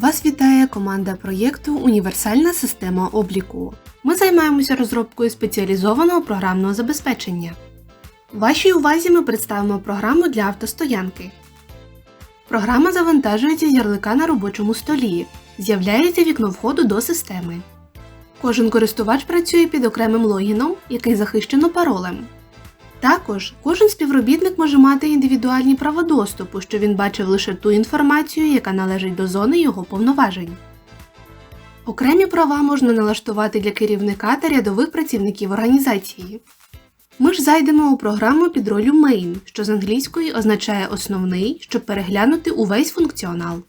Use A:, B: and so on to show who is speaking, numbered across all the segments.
A: Вас вітає команда проєкту Універсальна система обліку. Ми займаємося розробкою спеціалізованого програмного забезпечення. Вашій увазі ми представимо програму для автостоянки. Програма завантажується з ярлика на робочому столі. З'являється вікно входу до системи. Кожен користувач працює під окремим логіном, який захищено паролем. Також кожен співробітник може мати індивідуальні права доступу, що він бачив лише ту інформацію, яка належить до зони його повноважень. Окремі права можна налаштувати для керівника та рядових працівників організації. Ми ж зайдемо у програму під ролю Main, що з англійської означає основний, щоб переглянути увесь функціонал.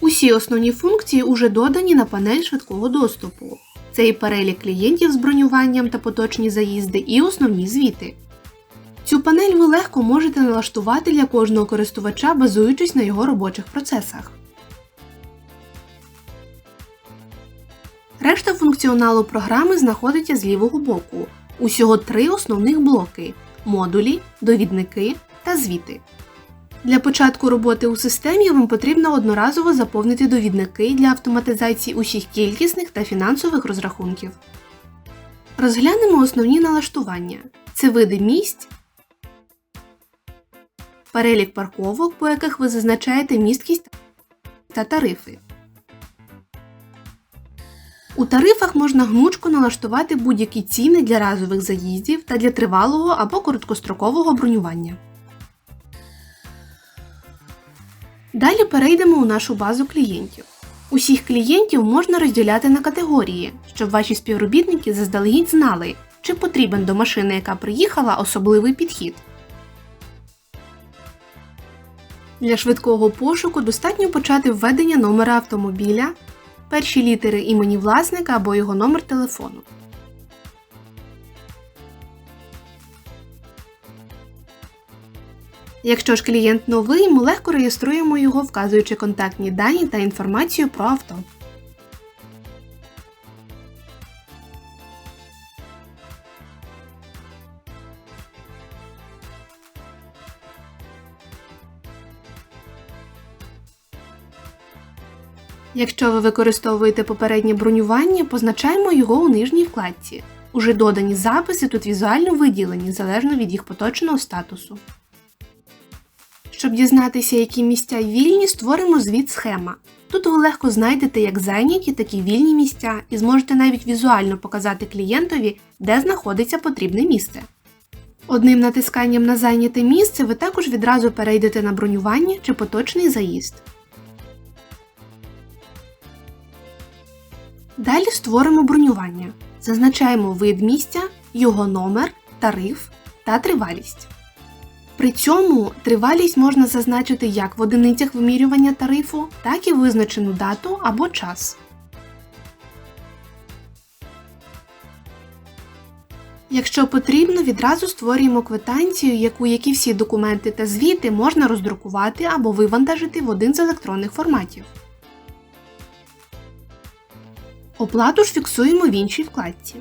A: Усі основні функції уже додані на панель швидкого доступу. Це і перелік клієнтів з бронюванням та поточні заїзди, і основні звіти. Цю панель ви легко можете налаштувати для кожного користувача, базуючись на його робочих процесах. Решта функціоналу програми знаходиться з лівого боку. Усього три основних блоки модулі, довідники та звіти. Для початку роботи у системі вам потрібно одноразово заповнити довідники для автоматизації усіх кількісних та фінансових розрахунків. Розглянемо основні налаштування. Це види місць, перелік парковок, по яких ви зазначаєте місткість та тарифи. У тарифах можна гнучко налаштувати будь-які ціни для разових заїздів та для тривалого або короткострокового бронювання. Далі перейдемо у нашу базу клієнтів. Усіх клієнтів можна розділяти на категорії, щоб ваші співробітники заздалегідь знали, чи потрібен до машини, яка приїхала, особливий підхід. Для швидкого пошуку достатньо почати введення номера автомобіля, перші літери імені власника або його номер телефону. Якщо ж клієнт новий, ми легко реєструємо його, вказуючи контактні дані та інформацію про авто. Якщо ви використовуєте попереднє бронювання, позначаємо його у нижній вкладці. Уже додані записи тут візуально виділені залежно від їх поточного статусу. Щоб дізнатися, які місця вільні, створимо звіт схема. Тут ви легко знайдете як зайняті, так і вільні місця, і зможете навіть візуально показати клієнтові, де знаходиться потрібне місце. Одним натисканням на зайняте місце ви також відразу перейдете на бронювання чи поточний заїзд. Далі створимо бронювання. Зазначаємо вид місця, його номер, тариф та тривалість. При цьому тривалість можна зазначити як в одиницях вимірювання тарифу, так і визначену дату або час. Якщо потрібно, відразу створюємо квитанцію, яку як і всі документи та звіти можна роздрукувати або вивантажити в один з електронних форматів. Оплату ж фіксуємо в іншій вкладці.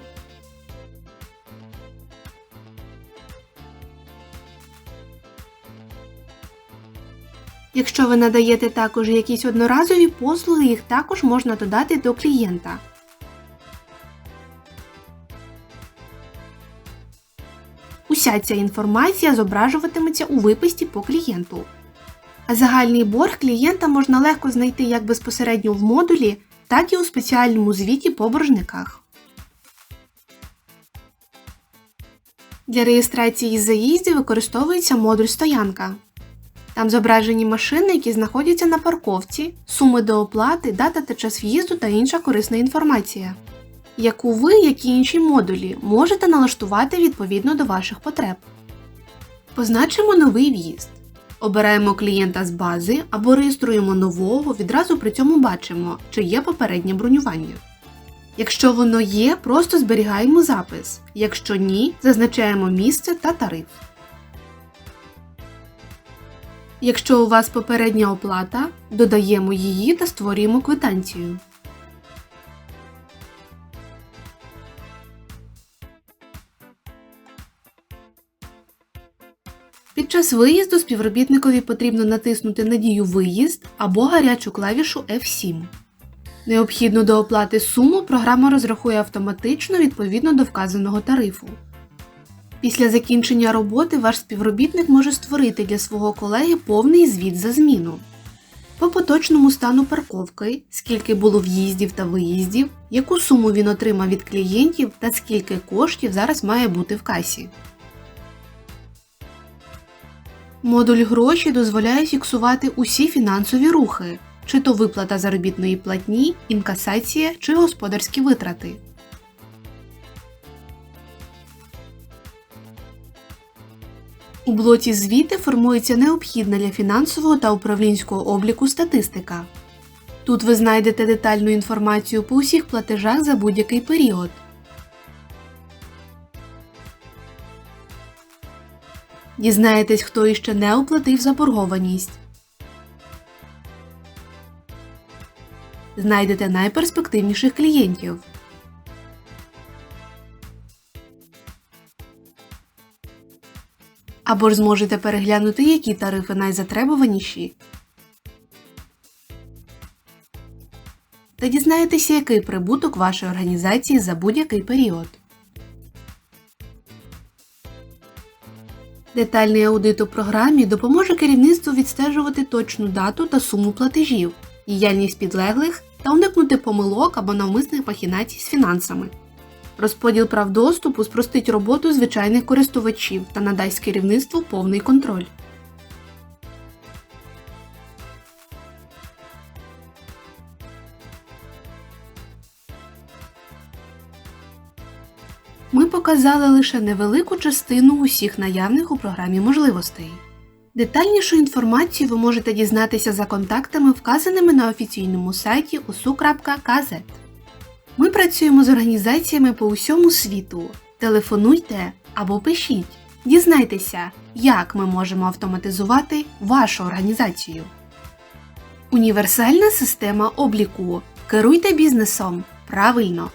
A: Якщо ви надаєте також якісь одноразові послуги, їх також можна додати до клієнта. Уся ця інформація зображуватиметься у виписці по клієнту. А загальний борг клієнта можна легко знайти як безпосередньо в модулі, так і у спеціальному звіті по боржниках. Для реєстрації заїздів використовується модуль стоянка. Там зображені машини, які знаходяться на парковці, суми до оплати, дата та час в'їзду та інша корисна інформація, яку ви, як і інші модулі, можете налаштувати відповідно до ваших потреб. Позначимо новий в'їзд. Обираємо клієнта з бази або реєструємо нового, відразу при цьому бачимо, чи є попереднє бронювання. Якщо воно є, просто зберігаємо запис. Якщо ні, зазначаємо місце та тариф. Якщо у вас попередня оплата, додаємо її та створюємо квитанцію. Під час виїзду співробітникові потрібно натиснути на дію Виїзд або гарячу клавішу F7. Необхідну до оплати суму програма розрахує автоматично відповідно до вказаного тарифу. Після закінчення роботи ваш співробітник може створити для свого колеги повний звіт за зміну. По поточному стану парковки, скільки було в'їздів та виїздів, яку суму він отримав від клієнтів та скільки коштів зараз має бути в касі. Модуль гроші дозволяє фіксувати усі фінансові рухи, чи то виплата заробітної платні, інкасація чи господарські витрати. У блоці звіти формується необхідна для фінансового та управлінського обліку статистика. Тут ви знайдете детальну інформацію по усіх платежах за будь-який період. Дізнаєтесь, хто іще не оплатив заборгованість. Знайдете найперспективніших клієнтів. Або ж зможете переглянути, які тарифи найзатребуваніші. Та дізнаєтеся, який прибуток вашої організації за будь-який період. Детальний аудит у програмі допоможе керівництву відстежувати точну дату та суму платежів, діяльність підлеглих та уникнути помилок або навмисних махінацій з фінансами. Розподіл прав доступу спростить роботу звичайних користувачів та надасть керівництву повний контроль. Ми показали лише невелику частину усіх наявних у програмі можливостей. Детальнішу інформацію ви можете дізнатися за контактами, вказаними на офіційному сайті usu.kz. Ми працюємо з організаціями по усьому світу. Телефонуйте або пишіть. Дізнайтеся, як ми можемо автоматизувати вашу організацію. Універсальна система обліку. Керуйте бізнесом правильно.